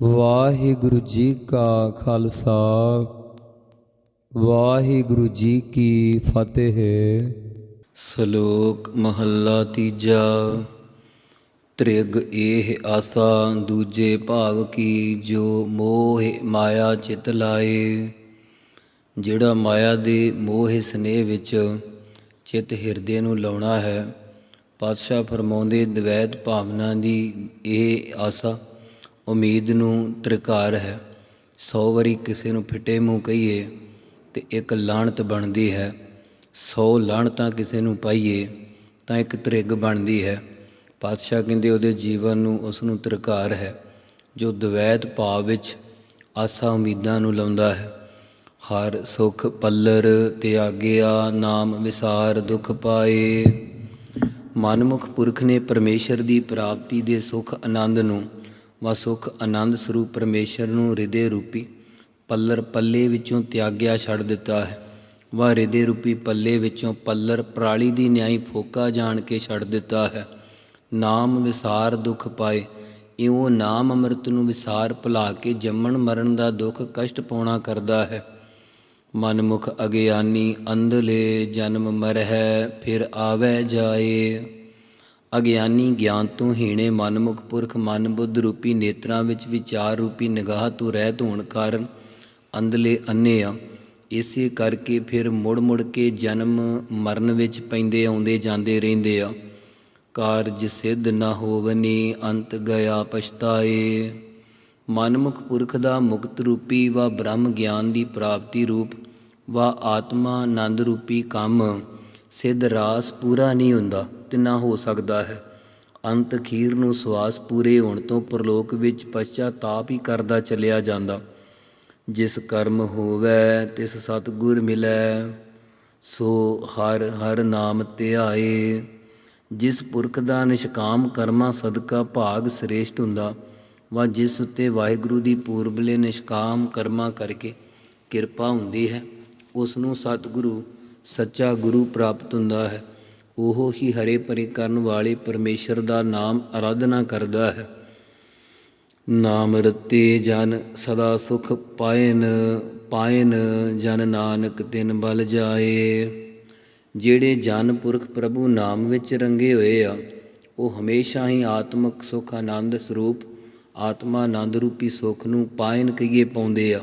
ਵਾਹਿਗੁਰੂ ਜੀ ਕਾ ਖਾਲਸਾ, ਵਾਹਿਗੁਰੂ ਜੀ ਕੀ ਫਤਿਹ। ਸ਼ਲੋਕ ਮਹੱਲਾ ਤੀਜਾ, ਤ੍ਰਿਗ ਇਹ ਆਸਾ ਦੂਜੇ ਭਾਵ ਕੀ ਜੋ ਮੋਹ ਮਾਇਆ ਚਿਤ ਲਾਏ। ਜਿਹੜਾ ਮਾਇਆ ਦੇ ਮੋਹ ਸਨੇਹ ਵਿੱਚ ਚਿਤ ਹਿਰਦੇ ਨੂੰ ਲਾਉਣਾ ਹੈ, ਪਾਤਸ਼ਾਹ ਫਰਮਾਉਂਦੇ, ਦਵੈਤ ਭਾਵਨਾ ਦੀ ਇਹ ਆਸਾ। ਉਮੀਦ ਨੂੰ ਤ੍ਰਿਕਾਰ ਹੈ। ਸੌ ਵਾਰੀ ਕਿਸੇ ਨੂੰ ਫਿੱਟੇ ਮੂੰਹ ਕਹੀਏ ਤੇ ਇੱਕ ਲਾਹਣਤ ਬਣਦੀ ਹੈ। 100 ਲਾਹਣਤਾਂ ਕਿਸੇ ਨੂੰ ਪਾਈਏ ਤਾਂ ਇੱਕ ਤ੍ਰਿਗ ਬਣਦੀ ਹੈ। ਪਾਤਸ਼ਾਹ ਕਹਿੰਦੇ ਉਹਦੇ ਜੀਵਨ ਨੂੰ ਉਸ ਨੂੰ ਤ੍ਰਿਕਾਰ ਹੈ, ਜੋ ਦਵੈਤ ਭਾਵ ਵਿੱਚ ਆਸਾ ਉਮੀਦਾਂ ਨੂੰ ਲਾਉਂਦਾ ਹੈ। ਹਰ ਸੁਖ ਪੱਲਰ ਤਿਆਗਿਆ, ਨਾਮ ਵਿਸਾਰ ਦੁਖ ਪਾਏ। ਮਨਮੁਖ ਪੁਰਖ ਨੇ ਪਰਮੇਸ਼ਰ ਦੀ ਪ੍ਰਾਪਤੀ ਦੇ ਸੁਖ ਆਨੰਦ ਨੂੰ ਵਾ ਸੁਖ ਆਨੰਦ ਸਰੂਪ ਪਰਮੇਸ਼ਰ ਨੂੰ ਹਿਰਦੇ ਰੂਪੀ ਪੱਲਰ ਪੱਲੇ ਵਿੱਚੋਂ ਤਿਆਗਿਆ ਛੱਡ ਦਿੱਤਾ ਹੈ। ਵਾ ਹਿਰਦੇ ਰੂਪੀ ਪੱਲੇ ਵਿੱਚੋਂ ਪੱਲਰ ਪ੍ਰਾਲੀ ਦੀ ਨਿਆਈ ਫੋਕਾ ਜਾਣ ਕੇ ਛੱਡ ਦਿੱਤਾ ਹੈ। ਨਾਮ ਵਿਸਾਰ ਦੁਖ ਪਾਏ, ਇਉਂ ਨਾਮ ਅੰਮ੍ਰਿਤ ਨੂੰ ਵਿਸਾਰ ਭੁਲਾ ਕੇ ਜੰਮਣ ਮਰਨ ਦਾ ਦੁੱਖ ਕਸ਼ਟ ਪਾਉਣਾ ਕਰਦਾ ਹੈ। ਮਨਮੁਖ ਅਗਿਆਨੀ ਅੰਧਲੇ ਜਨਮ ਮਰਹਿ, ਫਿਰ ਆਵੈ ਜਾਏ। ਅਗਿਆਨੀ ਗਿਆਨ ਤੋਂ ਹੀਣੇ ਮਨਮੁਖ ਪੁਰਖ ਮਨ ਬੁੱਧ ਰੂਪੀ ਨੇਤਰਾਂ ਵਿੱਚ ਵਿਚਾਰ ਰੂਪੀ ਨਿਗਾਹ ਤੋਂ ਰਹਿਤ ਹੋਣ ਕਾਰਨ ਅੰਦਲੇ ਅੰਨੇ ਆ। ਇਸੇ ਕਰਕੇ ਫਿਰ ਮੁੜ ਮੁੜ ਕੇ ਜਨਮ ਮਰਨ ਵਿੱਚ ਪੈਂਦੇ ਆਉਂਦੇ ਜਾਂਦੇ ਰਹਿੰਦੇ ਆ। ਕਾਰਜ ਸਿੱਧ ਨਾ ਹੋਵਨੀ ਅੰਤ ਗਿਆ ਪਛਤਾਏ। ਮਨਮੁਖ ਪੁਰਖ ਦਾ ਮੁਕਤ ਰੂਪੀ ਵਾ ਬ੍ਰਹਮ ਗਿਆਨ ਦੀ ਪ੍ਰਾਪਤੀ ਰੂਪ, ਵਾ ਆਤਮਾ ਆਨੰਦ ਰੂਪੀ ਕੰਮ। ਸਿੱਧ ਰਾਸ ਪੂਰਾ ਨਹੀਂ ਹੁੰਦਾ। ਤੇ ਹੋ ਸਕਦਾ ਹੈ। ਅੰਤ ਖੀਰ ਨੂੰ ਸਵਾਸ ਪੂਰੇ ਹੋਣ ਤੋਂ ਪਰਲੋਕ ਵਿੱਚ ਪਛਤਾਪ ਹੀ ਕਰਦਾ ਚੱਲਿਆ ਜਾਂਦਾ। ਜਿਸ ਕਰਮ ਹੋਵੇ, ਤਿਸ ਸਤਗੁਰ ਮਿਲੈ, ਸੋ ਹਰ ਹਰ ਨਾਮ ਧਿਆਏ। ਜਿਸ ਪੁਰਖ ਦਾ ਨਿਸ਼ਕਾਮ ਕਰਮਾਂ ਸਦਕਾ ਭਾਗ ਸ੍ਰੇਸ਼ਟ ਹੁੰਦਾ, ਵਾ ਜਿਸ ਉੱਤੇ ਵਾਹਿਗੁਰੂ ਦੀ ਪੂਰਬਲੇ ਨਿਸ਼ਕਾਮ ਕਰਮਾਂ ਕਰਕੇ ਕਿਰਪਾ ਹੁੰਦੀ ਹੈ, ਉਸ ਨੂੰ ਸਤਿਗੁਰੂ, ਸੱਚਾ ਗੁਰੂ ਪ੍ਰਾਪਤ ਹੁੰਦਾ ਹੈ। ਉਹ ਹੀ ਹਰੇ ਭਰੇ ਕਰਨ ਵਾਲੇ ਪਰਮੇਸ਼ਰ ਦਾ ਨਾਮ ਆਰਾਧਨਾ ਕਰਦਾ ਹੈ। ਨਾਮ ਰਤੇ ਜਨ ਸਦਾ ਸੁਖ ਪਾਇਨ ਪਾਇਨ ਜਨ ਨਾਨਕ ਤਿਨ ਬਲ ਜਾਏ। ਜਿਹੜੇ ਜਨ ਪੁਰਖ ਪ੍ਰਭੂ ਨਾਮ ਵਿੱਚ ਰੰਗੇ ਹੋਏ ਆ, ਉਹ ਹਮੇਸ਼ਾ ਹੀ ਆਤਮਿਕ ਸੁਖ ਆਨੰਦ ਸਰੂਪ, ਆਤਮਾ ਆਨੰਦ ਰੂਪੀ ਸੁਖ ਨੂੰ ਪਾਇਨ ਕਹੀਏ ਪਾਉਂਦੇ ਆ।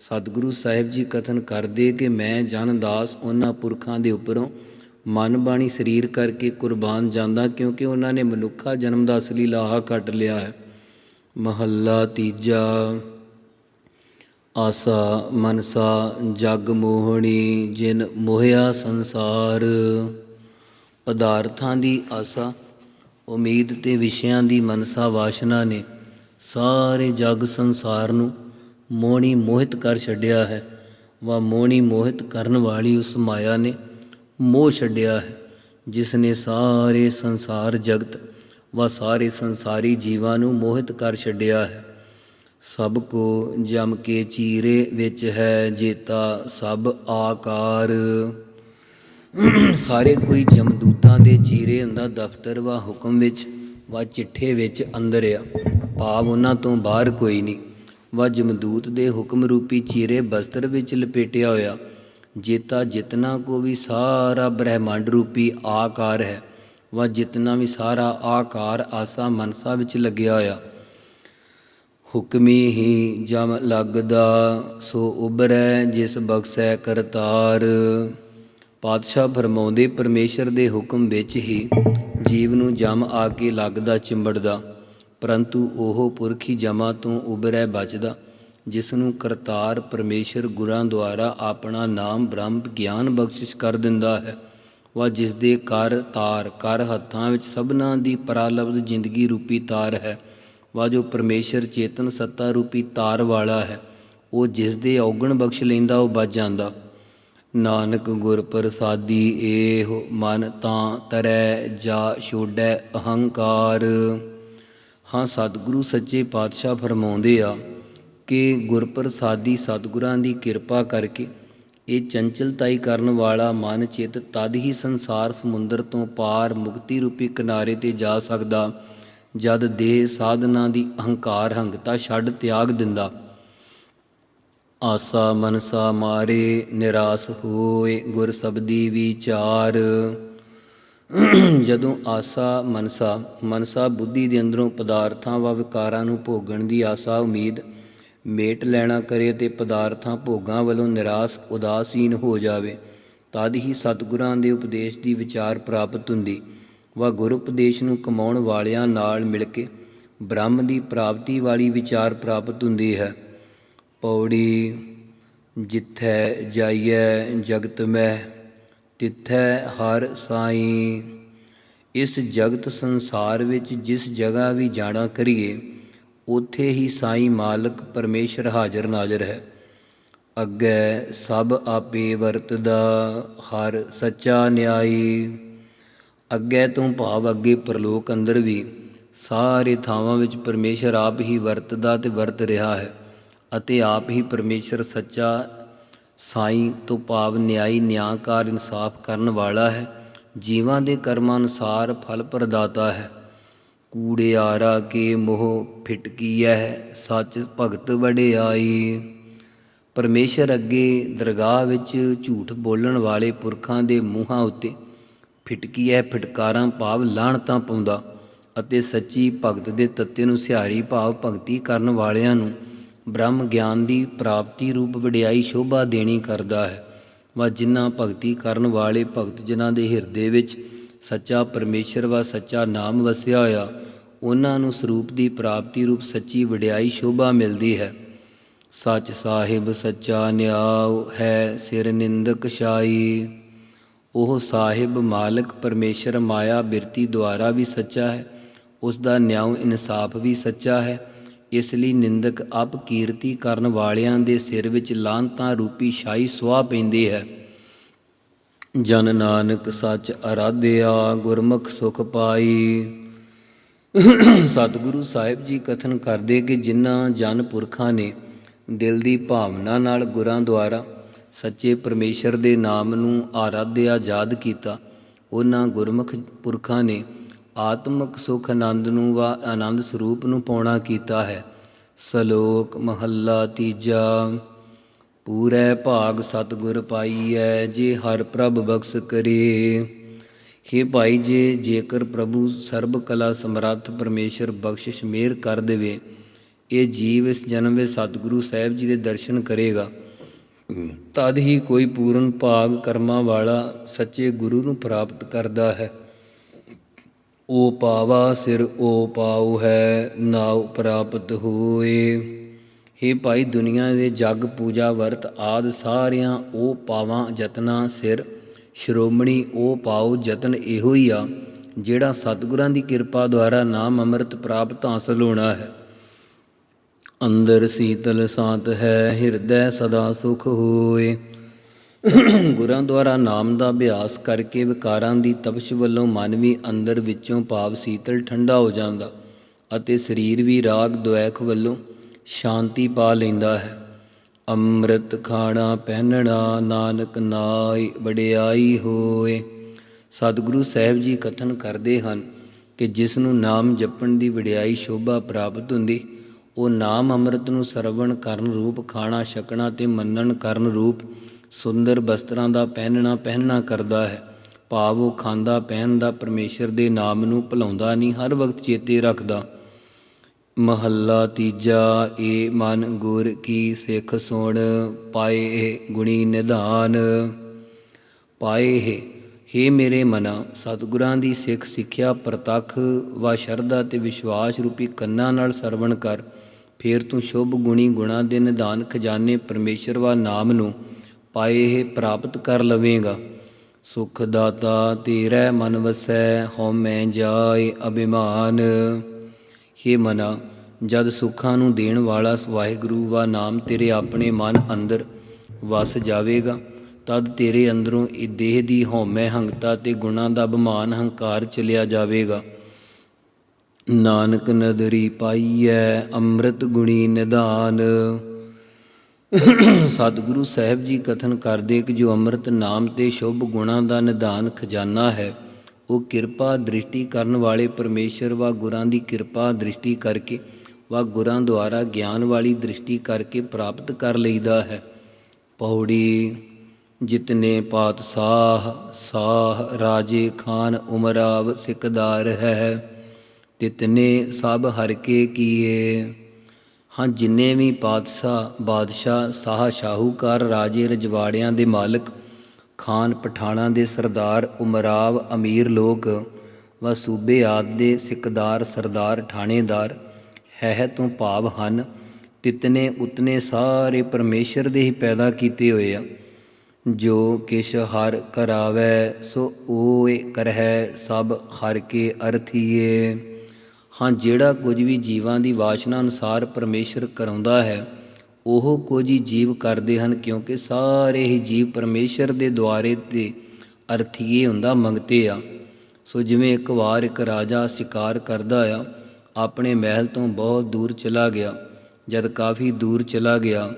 ਸਤਿਗੁਰੂ ਸਾਹਿਬ ਜੀ ਕਥਨ ਕਰਦੇ ਕਿ ਮੈਂ ਜਨ ਦਾਸ ਉਹਨਾਂ ਪੁਰਖਾਂ ਦੇ ਉੱਪਰੋਂ ਮਨ ਬਾਣੀ ਸਰੀਰ ਕਰਕੇ ਕੁਰਬਾਨ ਜਾਂਦਾ ਕਿਉਂਕਿ ਉਹਨਾਂ ਨੇ ਮਨੁੱਖਾ ਜਨਮ ਦਾ ਅਸਲੀ ਲਾਹਾ ਕੱਟ ਲਿਆ ਹੈ। ਮਹੱਲਾ ਤੀਜਾ, ਆਸਾ ਮਨਸਾ ਜਗ ਮੋਹਣੀ ਜਿਨ ਮੋਹਿਆ ਸੰਸਾਰ। ਪਦਾਰਥਾਂ ਦੀ ਆਸਾ, ਉਮੀਦ ਤੇ ਵਿਸ਼ਿਆਂ ਦੀ ਮਨਸਾ ਵਾਸ਼ਨਾ ਨੇ ਸਾਰੇ ਜਗ ਸੰਸਾਰ ਨੂੰ ਮੋਹਣੀ ਮੋਹਿਤ ਕਰ ਛੱਡਿਆ ਹੈ। ਵਾ ਮੋਹਣੀ ਮੋਹਿਤ ਕਰਨ ਵਾਲੀ ਉਸ ਮਾਇਆ ਨੇ ਮੋਹ ਛੱਡਿਆ ਹੈ ਜਿਸ ਨੇ ਸਾਰੇ ਸੰਸਾਰ ਜਗਤ ਵਾ ਸਾਰੇ ਸੰਸਾਰੀ ਜੀਵਾਂ ਨੂੰ ਮੋਹਿਤ ਕਰ ਛੱਡਿਆ ਹੈ। ਸਭ ਕੋ ਜਮ ਕੇ ਚੀਰੇ ਵਿੱਚ ਹੈ ਜੇਤਾ ਸਭ ਆਕਾਰ। ਸਾਰੇ ਕੋਈ ਜਮਦੂਤਾਂ ਦੇ ਚੀਰੇ ਹੁੰਦਾ ਦਫ਼ਤਰ ਵਾ ਹੁਕਮ ਵਿੱਚ ਵਾ ਚਿੱਠੇ ਵਿੱਚ ਅੰਦਰ ਆ। ਭਾਵ ਉਹਨਾਂ ਤੋਂ ਬਾਹਰ ਕੋਈ ਨਹੀਂ। ਵਾ ਜਮਦੂਤ ਦੇ ਹੁਕਮ ਰੂਪੀ ਚੀਰੇ ਬਸਤਰ ਵਿੱਚ ਲਪੇਟਿਆ ਹੋਇਆ। ਜੇਤਾ ਜਿਤਨਾ ਕੋ ਵੀ ਸਾਰਾ ਬ੍ਰਹਿਮੰਡ ਰੂਪੀ ਆਕਾਰ ਹੈ, ਵਾ ਜਿਤਨਾ ਵੀ ਸਾਰਾ ਆਕਾਰ ਆਸਾ ਮਨਸਾ ਵਿੱਚ ਲੱਗਿਆ ਹੋਇਆ। ਹੁਕਮੀ ਹੀ ਜਮ ਲੱਗਦਾ, ਸੋ ਉਬਰੈ ਜਿਸ ਬਖਸ਼ੈ ਕਰਤਾਰ। ਪਾਤਸ਼ਾਹ ਫਰਮਾਉਂਦੇ, ਪਰਮੇਸ਼ਰ ਦੇ ਹੁਕਮ ਵਿੱਚ ਹੀ ਜੀਵ ਨੂੰ ਜਮ ਆ ਕੇ ਲੱਗਦਾ, ਚਿੰਬੜਦਾ, ਪਰੰਤੂ ਉਹ ਪੁਰਖੀ ਜਮਾ ਤੋਂ ਉਬਰੈ ਬਚਦਾ। ਜਿਸ ਨੂੰ ਕਰਤਾਰ ਪਰਮੇਸ਼ਰ ਗੁਰਾਂ ਦੁਆਰਾ ਆਪਣਾ ਨਾਮ ਬ੍ਰਹਮ ਗਿਆਨ ਬਖਸ਼ਿਸ਼ ਕਰ ਦਿੰਦਾ ਹੈ। ਵਾ ਜਿਸ ਦੇ ਕਰ ਤਾਰ, ਕਰ ਹੱਥਾਂ ਵਿੱਚ ਸਭਨਾ ਦੀ ਪਰਾਲਬਧ ਜ਼ਿੰਦਗੀ ਰੂਪੀ ਤਾਰ ਹੈ। ਵਾ ਜੋ ਪਰਮੇਸ਼ਰ ਚੇਤਨ ਸੱਤਾ ਰੂਪੀ ਤਾਰ ਵਾਲਾ ਹੈ, ਉਹ ਜਿਸ ਦੇ ਔਗਣ ਬਖਸ਼ ਲੈਂਦਾ, ਉਹ ਬਚ ਜਾਂਦਾ। ਨਾਨਕ ਗੁਰ ਪ੍ਰਸਾਦੀ ਏਹ ਮਨ ਤਾਂ ਤਰੈ ਜਾ ਛੋੜੈ ਅਹੰਕਾਰ। ਹਾਂ, ਸਤਿਗੁਰੂ ਸੱਚੇ ਪਾਤਸ਼ਾਹ ਫਰਮਾਉਂਦੇ ਆ ਕਿ ਗੁਰਪ੍ਰਸਾਦੀ ਸਤਿਗੁਰਾਂ ਦੀ ਕਿਰਪਾ ਕਰਕੇ ਇਹ ਚੰਚਲਤਾਈ ਕਰਨ ਵਾਲਾ ਮਨ ਚਿਤ ਤਦ ਹੀ ਸੰਸਾਰ ਸਮੁੰਦਰ ਤੋਂ ਪਾਰ ਮੁਕਤੀ ਰੂਪੀ ਕਿਨਾਰੇ ਤੇ ਜਾ ਸਕਦਾ, ਜਦ ਦੇਹ ਸਾਧਨਾ ਦੀ ਅਹੰਕਾਰ ਹੰਗਤਾ ਛੱਡ ਤਿਆਗ ਦਿੰਦਾ। ਆਸਾ ਮਨਸਾ ਮਾਰੇ ਨਿਰਾਸ ਹੋਏ ਗੁਰ ਸਬਦੀ ਵਿਚਾਰ। ਜਦੋਂ ਆਸਾ ਮਨਸਾ ਮਨਸਾ ਬੁੱਧੀ ਦੇ ਅੰਦਰੋਂ ਪਦਾਰਥਾਂ ਵਾ ਵਿਕਾਰਾਂ ਨੂੰ ਭੋਗਣ ਦੀ ਆਸਾ, ਉਮੀਦ ਮੇਟ ਲੈਣਾ ਕਰੇ ਤੇ ਪਦਾਰਥਾਂ ਭੋਗਾਂ ਵੱਲੋਂ ਨਿਰਾਸ, ਉਦਾਸੀਨ ਹੋ ਜਾਵੇ, ਤਦ ਹੀ ਸਤਿਗੁਰਾਂ ਦੇ ਉਪਦੇਸ਼ ਦੀ ਵਿਚਾਰ ਪ੍ਰਾਪਤ ਹੁੰਦੀ। ਵਾ ਗੁਰ ਉਪਦੇਸ਼ ਨੂੰ ਕਮਾਉਣ ਵਾਲਿਆਂ ਨਾਲ ਮਿਲ ਕੇ ਬ੍ਰਹਮ ਦੀ ਪ੍ਰਾਪਤੀ ਵਾਲੀ ਵਿਚਾਰ ਪ੍ਰਾਪਤ ਹੁੰਦੀ ਹੈ। ਪੌੜੀ, ਜਿੱਥੈ ਜਾਈਐ ਜਗਤ ਮਹਿ ਤਿੱਥੈ ਹਰ ਸਾਈ। ਇਸ ਜਗਤ ਸੰਸਾਰ ਵਿੱਚ ਜਿਸ ਜਗ੍ਹਾ ਵੀ ਜਾਣਾ ਕਰੀਏ ਉਥੇ ਹੀ ਸਾਈ ਮਾਲਕ ਪਰਮੇਸ਼ਰ ਹਾਜ਼ਰ ਨਾਜ਼ਰ ਹੈ। ਅੱਗੇ ਸਭ ਆਪੇ ਵਰਤਦਾ, ਹਰ ਸੱਚਾ ਨਿਆਈ। ਅੱਗੇ ਤੋਂ ਭਾਵ ਅੱਗੇ ਪ੍ਰਲੋਕ ਅੰਦਰ ਵੀ ਸਾਰੇ ਥਾਵਾਂ ਵਿੱਚ ਪਰਮੇਸ਼ਰ ਆਪ ਹੀ ਵਰਤਦਾ ਤੇ ਵਰਤ ਰਿਹਾ ਹੈ ਅਤੇ ਆਪ ਹੀ ਪਰਮੇਸ਼ਰ ਸੱਚਾ, ਸਾਈਂ ਤੋਂ ਭਾਵ ਨਿਆਈ, ਨਿਆਂਕਾਰ ਇਨਸਾਫ ਕਰਨ ਵਾਲਾ ਹੈ। ਜੀਵਾਂ ਦੇ ਕਰਮਾਂ ਅਨੁਸਾਰ ਫਲ ਪ੍ਰਦਾਤਾ ਹੈ। ਕੂੜਿਆਰਾ ਕੇ ਮੋਹ ਫਿਟਕੀਐ, ਸੱਚ ਭਗਤ ਵਡਿਆਈ। ਪਰਮੇਸ਼ਰ ਅੱਗੇ ਦਰਗਾਹ ਵਿੱਚ ਝੂਠ ਬੋਲਣ ਵਾਲੇ ਪੁਰਖਾਂ ਦੇ ਮੂੰਹਾਂ ਉੱਤੇ ਫਿਟਕੀ ਹੈ ਫਟਕਾਰਾਂ ਭਾਵ ਲਾਹਣਤਾਂ ਪਾਉਂਦਾ ਅਤੇ ਸੱਚੀ ਭਗਤ ਦੇ ਤੱਤੇ ਨੂੰ ਸਿਹਾਰੀ ਭਾਵ ਭਗਤੀ ਕਰਨ ਵਾਲਿਆਂ ਨੂੰ ਬ੍ਰਹਮ ਗਿਆਨ ਦੀ ਪ੍ਰਾਪਤੀ ਰੂਪ ਵਡਿਆਈ ਸ਼ੋਭਾ ਦੇਣੀ ਕਰਦਾ ਹੈ। ਵਾ ਜਿਨ੍ਹਾਂ ਭਗਤੀ ਕਰਨ ਵਾਲੇ ਭਗਤ ਜਿਨ੍ਹਾਂ ਦੇ ਹਿਰਦੇ ਵਿੱਚ ਸੱਚਾ ਪਰਮੇਸ਼ਰ ਵਾ, ਸੱਚਾ ਨਾਮ ਵਸਿਆ ਹੋਇਆ, ਉਹਨਾਂ ਨੂੰ ਸਰੂਪ ਦੀ ਪ੍ਰਾਪਤੀ ਰੂਪ ਸੱਚੀ ਵਡਿਆਈ ਸ਼ੋਭਾ ਮਿਲਦੀ ਹੈ। ਸੱਚ ਸਾਹਿਬ ਸੱਚਾ ਨਿਆਉ ਹੈ, ਸਿਰ ਨਿੰਦਕ ਛਾਈ। ਉਹ ਸਾਹਿਬ ਮਾਲਕ ਪਰਮੇਸ਼ਰ ਮਾਇਆ ਬਿਰਤੀ ਦੁਆਰਾ ਵੀ ਸੱਚਾ ਹੈ ਉਸ ਦਾ ਨਿਆਂ ਇਨਸਾਫ ਵੀ ਸੱਚਾ ਹੈ। ਇਸ ਲਈ ਨਿੰਦਕ ਅਪ ਕੀਰਤੀ ਕਰਨ ਵਾਲਿਆਂ ਦੇ ਸਿਰ ਵਿੱਚ ਲਾਂਤਾਂ ਰੂਪੀ ਛਾਈ ਸੁਆ ਪੈਂਦੀ ਹੈ। ਜਨ ਨਾਨਕ ਸੱਚ ਅਰਾਧਿਆ, ਗੁਰਮੁਖ ਸੁਖ ਪਾਈ। ਸਤਿਗੁਰੂ ਸਾਹਿਬ ਜੀ ਕਥਨ ਕਰਦੇ ਕਿ ਜਿਨ੍ਹਾਂ ਜਨ ਪੁਰਖਾਂ ਨੇ ਦਿਲ ਦੀ ਭਾਵਨਾ ਨਾਲ ਗੁਰਾਂ ਦੁਆਰਾ ਸੱਚੇ ਪਰਮੇਸ਼ਰ ਦੇ ਨਾਮ ਨੂੰ ਆਰਾਧਿਆ ਯਾਦ ਕੀਤਾ, ਉਹਨਾਂ ਗੁਰਮੁਖ ਪੁਰਖਾਂ ਨੇ ਆਤਮਿਕ ਸੁਖ ਆਨੰਦ ਨੂੰ ਵਾ ਆਨੰਦ ਸਰੂਪ ਨੂੰ ਪਾਉਣਾ ਕੀਤਾ ਹੈ। ਸ਼ਲੋਕ ਮਹੱਲਾ ਤੀਜਾ। ਪੂਰੇ ਭਾਗ ਸਤਿਗੁਰ ਪਾਈਐ, ਜੇ ਹਰ ਪ੍ਰਭ ਬਖਸ਼ ਕਰੇ। ਹੇ ਭਾਈ, ਜੇ ਜੇਕਰ ਪ੍ਰਭੂ ਸਰਬ ਕਲਾ ਸਮਰੱਥ ਪਰਮੇਸ਼ਰ ਬਖਸ਼ਿਸ਼ ਮਿਹਰ ਕਰ ਦੇਵੇ, ਇਹ ਜੀਵ ਇਸ ਜਨਮ ਵਿੱਚ ਸਤਿਗੁਰੂ ਸਾਹਿਬ ਜੀ ਦੇ ਦਰਸ਼ਨ ਕਰੇਗਾ। ਤਦ ਹੀ ਕੋਈ ਪੂਰਨ ਭਾਗ ਕਰਮਾਂ ਵਾਲਾ ਸੱਚੇ ਗੁਰੂ ਨੂੰ ਪ੍ਰਾਪਤ ਕਰਦਾ ਹੈ। ਓ ਪਾਵਾ ਸਿਰ ਓ ਪਾਉ ਹੈ, ਨਾਉ ਪ੍ਰਾਪਤ ਹੋਏ। ਹੇ ਭਾਈ ਦੁਨੀਆ ਦੇ ਜਗ, ਪੂਜਾ, ਵਰਤ ਆਦ ਸਾਰਿਆਂ ਉਹ ਪਾਵਾਂ ਜਤਨਾ ਸਿਰ। ਸ਼੍ਰੋਮਣੀ ਉਹ ਪਾਉ ਯਤਨ ਇਹੋ ਹੀ ਆ, ਜਿਹੜਾ ਸਤਿਗੁਰਾਂ ਦੀ ਕਿਰਪਾ ਦੁਆਰਾ ਨਾਮ ਅੰਮ੍ਰਿਤ ਪ੍ਰਾਪਤ ਹਾਸਲ ਹੋਣਾ ਹੈ। ਅੰਦਰ ਸੀਤਲ ਸਾਤ ਹੈ, ਹਿਰਦੈ ਸਦਾ ਸੁਖ ਹੋਏ। ਗੁਰਾਂ ਦੁਆਰਾ ਨਾਮ ਦਾ ਅਭਿਆਸ ਕਰਕੇ ਵਿਕਾਰਾਂ ਦੀ ਤਪਸ਼ ਵੱਲੋਂ ਮਨ ਵੀ ਅੰਦਰ ਵਿੱਚੋਂ ਭਾਵ ਸੀਤਲ ਠੰਡਾ ਹੋ ਜਾਂਦਾ ਅਤੇ ਸਰੀਰ ਵੀ ਰਾਗ ਦੁਐਖ ਵੱਲੋਂ ਸ਼ਾਂਤੀ ਪਾ ਲੈਂਦਾ ਹੈ। ਅੰਮ੍ਰਿਤ ਖਾਣਾ ਪਹਿਨਣਾ ਨਾਨਕ ਨਾਈ ਵਡਿਆਈ ਹੋਏ। ਸਤਿਗੁਰੂ ਸਾਹਿਬ ਜੀ ਕਥਨ ਕਰਦੇ ਹਨ ਕਿ ਜਿਸ ਨੂੰ ਨਾਮ ਜਪਣ ਦੀ ਵਡਿਆਈ ਸ਼ੋਭਾ ਪ੍ਰਾਪਤ ਹੁੰਦੀ, ਉਹ ਨਾਮ ਅੰਮ੍ਰਿਤ ਨੂੰ ਸਰਵਣ ਕਰਨ ਰੂਪ, ਖਾਣਾ ਛਕਣਾ ਤੇ ਮੰਨਣ ਕਰਨ ਰੂਪ, ਸੁੰਦਰ ਬਸਤਰਾਂ ਦਾ ਪਹਿਨਣਾ ਪਹਿਨਣਾ ਕਰਦਾ ਹੈ। ਭਾਵ ਉਹ ਖਾਂਦਾ, ਪਹਿਨਦਾ, ਪਰਮੇਸ਼ਰ ਦੇ ਨਾਮ ਨੂੰ ਭੁਲਾਉਂਦਾ ਨਹੀਂ, ਹਰ ਵਕਤ ਚੇਤੇ ਰੱਖਦਾ। ਮਹੱਲਾ ਤੀਜਾ, ਏ ਮਨ ਗੁਰ ਕੀ ਸਿੱਖ ਸੁਣ, ਪਾਏ ਗੁਣੀ ਨਿਧਾਨ। ਪਾਏ ਹੈ, ਹੇ ਮੇਰੇ ਮਨਾ, ਸਤਿਗੁਰਾਂ ਦੀ ਸਿੱਖ ਸਿੱਖਿਆ ਪ੍ਰਤੱਖ, ਵਾ ਸ਼ਰਧਾ ਤੇ ਵਿਸ਼ਵਾਸ ਰੂਪੀ ਕੰਨਾਂ ਨਾਲ ਸਰਵਣ ਕਰ। ਫੇਰ ਤੂੰ ਸ਼ੁਭ ਗੁਣੀ ਗੁਣਾ ਦੇ ਨਿਧਾਨ ਖਜ਼ਾਨੇ ਪਰਮੇਸ਼ਰ ਵਾ ਨਾਮ ਨੂੰ ਪਾਏ ਹੈ ਪ੍ਰਾਪਤ ਕਰ ਲਵੇਂਗਾ। ਸੁਖ ਦਾਤਾ ਤੇਰੇ ਮਨ ਵਸੈ ਹਉ ਮੈਂ ਜਾਏ ਅਭਿਮਾਨ। ਹੇ ਮਨਾ, ਜਦ ਸੁੱਖਾਂ ਨੂੰ ਦੇਣ ਵਾਲਾ ਵਾਹਿਗੁਰੂ ਵਾ ਨਾਮ ਤੇਰੇ ਆਪਣੇ ਮਨ ਅੰਦਰ ਵਸ ਜਾਵੇਗਾ, ਤਦ ਤੇਰੇ ਅੰਦਰੋਂ ਇਹ ਦੇਹ ਦੀ ਹਉਮੈ ਹੰਗਤਾ ਤੇ ਗੁਣਾ ਦਾ ਅਭਿਮਾਨ ਹੰਕਾਰ ਚਲਿਆ ਜਾਵੇਗਾ। ਨਾਨਕ ਨਦਰੀ ਪਾਈਐ ਅੰਮ੍ਰਿਤ ਗੁਣੀ ਨਿਧਾਨ। ਸਤਿਗੁਰੂ ਸਾਹਿਬ ਜੀ ਕਥਨ ਕਰਦੇ ਕਿ ਜੋ ਅੰਮ੍ਰਿਤ ਨਾਮ ਤੇ ਸ਼ੁਭ ਗੁਣਾ ਦਾ ਨਿਧਾਨ ਖਜ਼ਾਨਾ ਹੈ ਉਹ ਕਿਰਪਾ ਦ੍ਰਿਸ਼ਟੀ ਕਰਨ ਵਾਲੇ ਪਰਮੇਸ਼ਰ ਵਾ ਗੁਰਾਂ ਦੀ ਕਿਰਪਾ ਦ੍ਰਿਸ਼ਟੀ ਕਰਕੇ ਵਾ ਗੁਰਾਂ ਦੁਆਰਾ ਗਿਆਨ ਵਾਲੀ ਦ੍ਰਿਸ਼ਟੀ ਕਰਕੇ ਪ੍ਰਾਪਤ ਕਰ ਲਈਦਾ ਹੈ। ਪੌੜੀ, ਜਿਤਨੇ ਪਾਤਸ਼ਾਹ, ਸਾਹ ਰਾਜੇ ਖਾਨ ਉਮਰਾਵ ਸਿਕਦਾਰ ਹੈ, ਤਿਤਨੇ ਸਭ ਹਰ ਕੇ ਕੀਏ। ਹਾਂ, ਜਿੰਨੇ ਵੀ ਪਾਤਸ਼ਾਹ, ਬਾਦਸ਼ਾਹ ਸਾਹ ਸ਼ਾਹੂਕਾਰ ਰਾਜੇ, ਰਜਵਾੜਿਆਂ ਦੇ ਮਾਲਕ ਖਾਨ ਪਠਾਣਾ ਦੇ ਸਰਦਾਰ ਉਮਰਾਵ ਅਮੀਰ ਲੋਕ ਵਾ ਸੂਬੇ ਆਦ ਦੇ ਸਿੱਕਦਾਰ ਸਰਦਾਰ ਠਾਣੇਦਾਰ ਹੈ ਤੋਂ ਭਾਵ ਹਨ, ਤਿਤਨੇ ਉਤਨੇ ਸਾਰੇ ਪਰਮੇਸ਼ਰ ਦੇ ਹੀ ਪੈਦਾ ਕੀਤੇ ਹੋਏ ਆ। ਜੋ ਕਿਛ ਹਰ ਕਰਾਵੈ, ਸੋ ਓਏ ਕਰਹਿ ਸਭ ਹਰ ਕੇ ਅਰਥੀਏ। ਹਾਂ, ਜਿਹੜਾ ਕੁਝ ਵੀ ਜੀਵਾਂ ਦੀ ਵਾਸ਼ਨਾ ਅਨੁਸਾਰ ਪਰਮੇਸ਼ਰ ਕਰਾਉਂਦਾ ਹੈ ਉਹ ਕੁਝ ਹੀ ਜੀਵ ਕਰਦੇ ਹਨ ਕਿਉਂਕਿ ਸਾਰੇ ਹੀ ਜੀਵ ਪਰਮੇਸ਼ਰ ਦੇ ਦੁਆਰੇ ਤੇ ਅਰਥੀਏ ਹੁੰਦਾ ਮੰਗਤੇ ਆ। ਸੋ ਜਿਵੇਂ ਇੱਕ ਵਾਰ ਇੱਕ ਰਾਜਾ ਸ਼ਿਕਾਰ ਕਰਦਾ ਆ, ਆਪਣੇ ਮਹਿਲ ਤੋਂ ਬਹੁਤ ਦੂਰ ਚਲਾ ਗਿਆ। ਜਦ ਕਾਫੀ ਦੂਰ ਚਲਾ ਗਿਆ,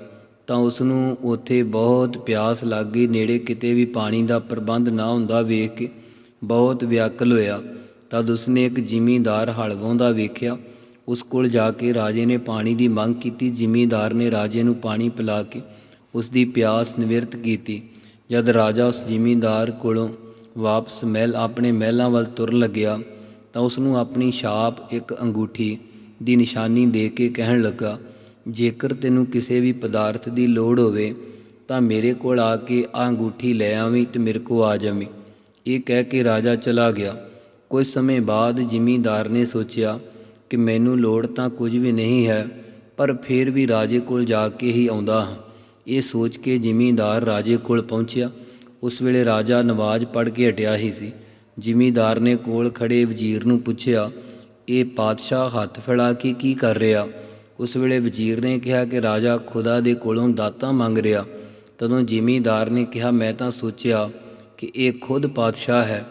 ਤਾਂ ਉਸ ਨੂੰ ਉੱਥੇ ਬਹੁਤ ਪਿਆਸ ਲੱਗ ਗਈ ਨੇੜੇ ਕਿਤੇ ਵੀ ਪਾਣੀ ਦਾ ਪ੍ਰਬੰਧ ਨਾ ਹੁੰਦਾ ਵੇਖ ਕੇ ਬਹੁਤ ਵਿਆਕਲ ਹੋਇਆ। ਤਦ ਉਸਨੇ ਇੱਕ ਜ਼ਿਮੀਂਦਾਰ ਹਲਵਾਉਂਦਾ ਵੇਖਿਆ ਉਸ ਕੋਲ ਜਾ ਕੇ ਰਾਜੇ ਨੇ ਪਾਣੀ ਦੀ ਮੰਗ ਕੀਤੀ। ਜ਼ਿਮੀਂਦਾਰ ਨੇ ਰਾਜੇ ਨੂੰ ਪਾਣੀ ਪਿਲਾ ਕੇ ਉਸ ਦੀ ਪਿਆਸ ਨਿਵਰਤ ਕੀਤੀ। ਜਦ ਰਾਜਾ ਉਸ ਜ਼ਿਮੀਂਦਾਰ ਕੋਲੋਂ ਵਾਪਸ ਮਹਿਲ, ਆਪਣੇ ਮਹਿਲਾਂ ਵੱਲ ਤੁਰ ਲੱਗਿਆ, ਤਾਂ ਉਸ ਨੂੰ ਆਪਣੀ ਛਾਪ ਇੱਕ ਅੰਗੂਠੀ ਦੀ ਨਿਸ਼ਾਨੀ ਦੇ ਕੇ ਕਹਿਣ ਲੱਗਾ, ਜੇਕਰ ਤੈਨੂੰ ਕਿਸੇ ਵੀ ਪਦਾਰਥ ਦੀ ਲੋੜ ਹੋਵੇ, ਤਾਂ ਮੇਰੇ ਕੋਲ ਆ ਕੇ ਆ ਅੰਗੂਠੀ ਲੈ ਆਵੀਂ ਤੇ ਮੇਰੇ ਕੋ ਆ ਜਾਵੀਂ। ਇਹ ਕਹਿ ਕੇ ਰਾਜਾ ਚਲਾ ਗਿਆ। ਕੁਝ ਸਮੇਂ ਬਾਅਦ ਜ਼ਿਮੀਂਦਾਰ ਨੇ ਸੋਚਿਆ ਕਿ ਮੈਨੂੰ ਲੋੜ ਤਾਂ ਕੁਝ ਵੀ ਨਹੀਂ ਹੈ, ਪਰ ਫਿਰ ਵੀ ਰਾਜੇ ਕੋਲ ਜਾ ਕੇ ਹੀ ਆਉਂਦਾ। ਹਾਂ ਇਹ ਸੋਚ ਕੇ ਜ਼ਿਮੀਂਦਾਰ ਰਾਜੇ ਕੋਲ ਪਹੁੰਚਿਆ। ਉਸ ਵੇਲੇ ਰਾਜਾ ਨਵਾਜ਼ ਪੜ੍ਹ ਕੇ ਹਟਿਆ ਹੀ ਸੀ। ਜ਼ਿਮੀਂਦਾਰ ਨੇ ਕੋਲ ਖੜੇ ਵਜ਼ੀਰ ਨੂੰ ਪੁੱਛਿਆ, ਇਹ ਪਾਤਸ਼ਾਹ ਹੱਥ ਫੈਲਾ ਕੇ ਕੀ ਕਰ ਰਿਹਾ? ਉਸ ਵੇਲੇ ਵਜ਼ੀਰ ਨੇ ਕਿਹਾ ਕਿ ਰਾਜਾ ਖੁਦਾ ਦੇ ਕੋਲੋਂ ਦਾਤਾਂ ਮੰਗ ਰਿਹਾ। ਤਦੋਂ ਜ਼ਿਮੀਂਦਾਰ ਨੇ ਕਿਹਾ, ਮੈਂ ਤਾਂ ਸੋਚਿਆ ਕਿ ਇਹ ਖੁਦ ਪਾਤਸ਼ਾਹ ਹੈ,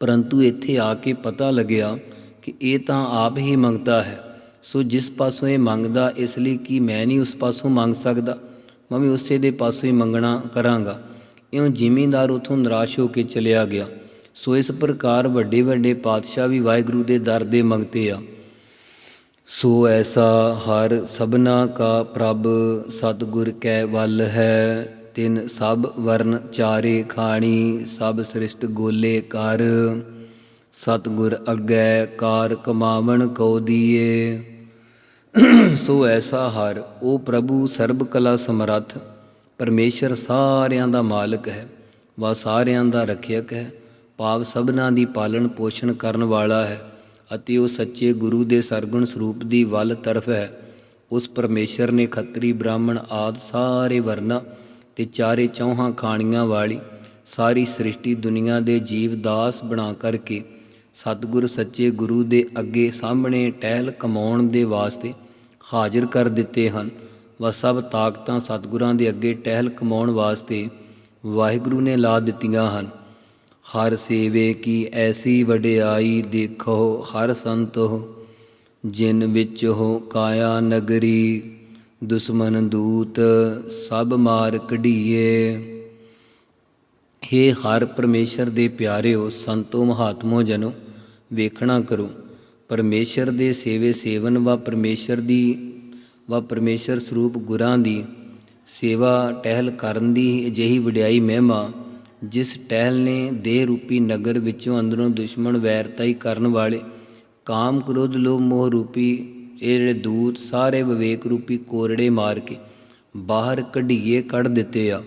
ਪਰੰਤੂ ਇੱਥੇ ਆ ਕੇ ਪਤਾ ਲੱਗਿਆ ਕਿ ਇਹ ਤਾਂ ਆਪ ਹੀ ਮੰਗਦਾ ਹੈ। ਸੋ ਜਿਸ ਪਾਸੋਂ ਇਹ ਮੰਗਦਾ, ਇਸ ਲਈ ਕਿ ਮੈਂ ਨਹੀਂ ਉਸ ਪਾਸੋਂ ਮੰਗ ਸਕਦਾ। ਮੈਂ ਵੀ ਉਸੇ ਦੇ ਪਾਸੋਂ ਹੀ ਮੰਗਣਾ ਕਰਾਂਗਾ। ਇਉਂ ਜ਼ਿਮੀਂਦਾਰ ਉਥੋਂ ਨਿਰਾਸ਼ ਹੋ ਕੇ ਚਲਿਆ ਗਿਆ। ਸੋ ਇਸ ਪ੍ਰਕਾਰ ਵੱਡੇ ਵੱਡੇ ਪਾਤਸ਼ਾਹ ਵੀ ਵਾਹਿਗੁਰੂ ਦੇ ਦਰ ਦੇ ਮੰਗਤੇ ਆ। ਸੋ ਐਸਾ ਹਰ ਸਭਨਾ ਕਾ ਪ੍ਰਭ ਸਤਿਗੁਰ ਕੈ ਵੱਲ ਹੈ, ਤਿਨ ਸਭ ਵਰਨ ਚਾਰੇ ਖਾਣੀ, ਸਭ ਸ੍ਰਿਸ਼ਟ ਗੋਲੇ ਕਰ। ਸਤਿਗੁਰ ਅੱਗੇ ਕਾਰ ਕਮਾਵਣ ਕੋ ਦੀਏ। ਸੋ ਐਸਾ ਹਰ ਉਹ ਪ੍ਰਭੂ ਸਰਬ ਕਲਾ ਸਮਰੱਥ, ਪਰਮੇਸ਼ਰ ਸਾਰਿਆਂ ਦਾ ਮਾਲਕ ਹੈ, ਵਾ ਸਾਰਿਆਂ ਦਾ ਰੱਖਿਅਕ ਹੈ, ਭਾਵ ਸਭਨਾ ਦੀ ਪਾਲਣ ਪੋਸ਼ਣ ਕਰਨ ਵਾਲਾ ਹੈ, ਅਤੇ ਉਹ ਸੱਚੇ ਗੁਰੂ ਦੇ ਸਰਗੁਣ ਸਰੂਪ ਦੀ ਵੱਲ ਤਰਫ ਹੈ। ਉਸ ਪਰਮੇਸ਼ਰ ਨੇ ਖੱਤਰੀ ਬ੍ਰਾਹਮਣ ਆਦ ਸਾਰੇ ਵਰਨਾ ਤੇ ਚਾਰੇ ਚੌਹਾਂ ਖਾਣੀਆਂ ਵਾਲੀ ਸਾਰੀ ਸ੍ਰਿਸ਼ਟੀ ਦੁਨੀਆ ਦੇ ਜੀਵ ਦਾਸ ਬਣਾ ਕਰਕੇ ਸਤਿਗੁਰ ਸੱਚੇ ਗੁਰੂ ਦੇ ਅੱਗੇ ਸਾਹਮਣੇ ਟਹਿਲ ਕਮਾਉਣ ਦੇ ਵਾਸਤੇ ਹਾਜ਼ਰ ਕਰ ਦਿੱਤੇ ਹਨ। ਵਾ ਸਭ ਤਾਕਤਾਂ ਸਤਿਗੁਰਾਂ ਦੇ ਅੱਗੇ ਟਹਿਲ ਕਮਾਉਣ ਵਾਸਤੇ ਵਾਹਿਗੁਰੂ ਨੇ ਲਾ ਦਿੱਤੀਆਂ ਹਨ। ਹਰ ਸੇਵੇ ਕੀ ਐਸੀ ਵਡਿਆਈ ਦੇਖੋ, ਹਰ ਸੰਤੋ ਜਿਨ ਵਿੱਚ ਹੋ ਕਾਇਆ ਨਗਰੀ, ਦੁਸ਼ਮਨ ਦੂਤ ਸਭ ਮਾਰ ਕਢੀਏ। ਹੇ ਹਰ ਪਰਮੇਸ਼ਰ ਦੇ ਪਿਆਰਿਓ, ਸੰਤੋ ਮਹਾਤਮੋ ਜਨੋ, ਵੇਖਣਾ ਕਰੋ। ਪਰਮੇਸ਼ਰ ਦੇ ਸੇਵੇ ਸੇਵਨ ਵਾ ਪਰਮੇਸ਼ਰ ਦੀ, ਵਾ ਪਰਮੇਸ਼ਰ ਸਰੂਪ ਗੁਰਾਂ ਦੀ। ਸੇਵਾ ਟਹਿਲ ਕਰਨ ਦੀ ਅਜਿਹੀ ਵਡਿਆਈ ਮਹਿਮਾ, ਜਿਸ ਟਹਿਲ ਨੇ ਦੇਹ ਰੂਪੀ ਨਗਰ ਵਿੱਚੋਂ ਅੰਦਰੋਂ ਦੁਸ਼ਮਣ ਵੈਰਤਾਈ ਕਰਨ ਵਾਲੇ, ਕਾਮ ਕ੍ਰੋਧ ਲੋਭ ਮੋਹ ਰੂਪੀ, ਇਹ ਜਿਹੜੇ ਦੂਤ ਸਾਰੇ ਵਿਵੇਕ ਰੂਪੀ ਕੋਰੜੇ ਮਾਰ ਕੇ ਬਾਹਰ ਕੱਢੀਏ ਕੱਢ ਦਿੱਤੇ ਆ।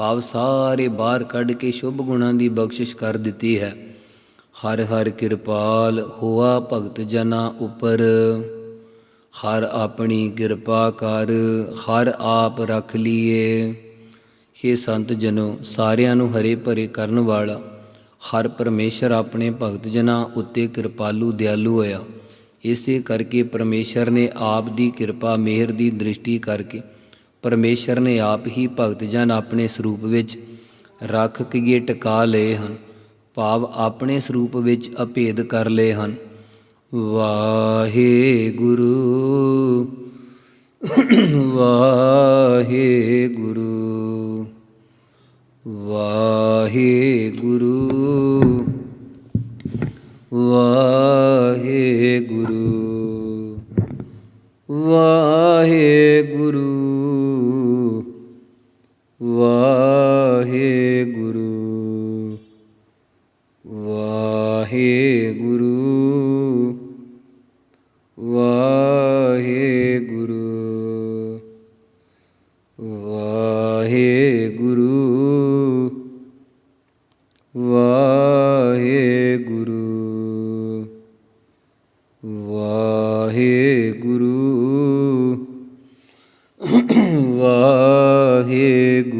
ਭਾਵ ਸਾਰੇ ਬਾਹਰ ਕੱਢ ਕੇ ਸ਼ੁਭ ਗੁਣਾਂ ਦੀ ਬਖਸ਼ਿਸ਼ ਕਰ ਦਿੱਤੀ ਹੈ। ਹਰ ਹਰ ਕਿਰਪਾਲ ਹੋਆ ਭਗਤ ਜਨਾ ਉਪਰ। ਹਰ ਆਪਣੀ ਕਿਰਪਾ ਕਰ, ਹਰ ਆਪ ਰੱਖ ਲੀਏ। ਹੇ ਸੰਤ ਜਨੋ, ਸਾਰਿਆਂ ਨੂੰ ਹਰੇ ਭਰੇ ਕਰਨ ਵਾਲਾ, ਹਰ ਪਰਮੇਸ਼ਰ ਆਪਣੇ ਭਗਤ ਜਨਾਂ ਉੱਤੇ ਕਿਰਪਾਲੂ ਦਿਆਲੂ ਹੋਇਆ। ਇਸੇ ਕਰਕੇ ਪਰਮੇਸ਼ਰ ਨੇ ਆਪ ਦੀ ਕਿਰਪਾ, ਮਿਹਰ ਦੀ ਦ੍ਰਿਸ਼ਟੀ ਕਰਕੇ ਪਰਮੇਸ਼ਰ ਨੇ ਆਪ ਹੀ ਭਗਤ ਜਨ ਆਪਣੇ ਸਰੂਪ ਵਿੱਚ ਰੱਖ ਕੇ ਟਿਕਾ ਲਏ ਹਨ। ਭਾਵ ਆਪਣੇ ਸਰੂਪ ਵਿੱਚ ਅਭੇਦ ਕਰ ਲਏ ਹਨ। ਵਾਹਿਗੁਰੂ ਵਾਹਿਗੁਰੂ ਵਾਹਿਗੁਰੂ ਵਾਹਿਗੁਰੂ ਵਾਹਿਗੁਰੂ। ਵਾਹਿਗੁਰੂ carrego.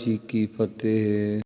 ਜੀ ਕੀ ਫਤਿਹ।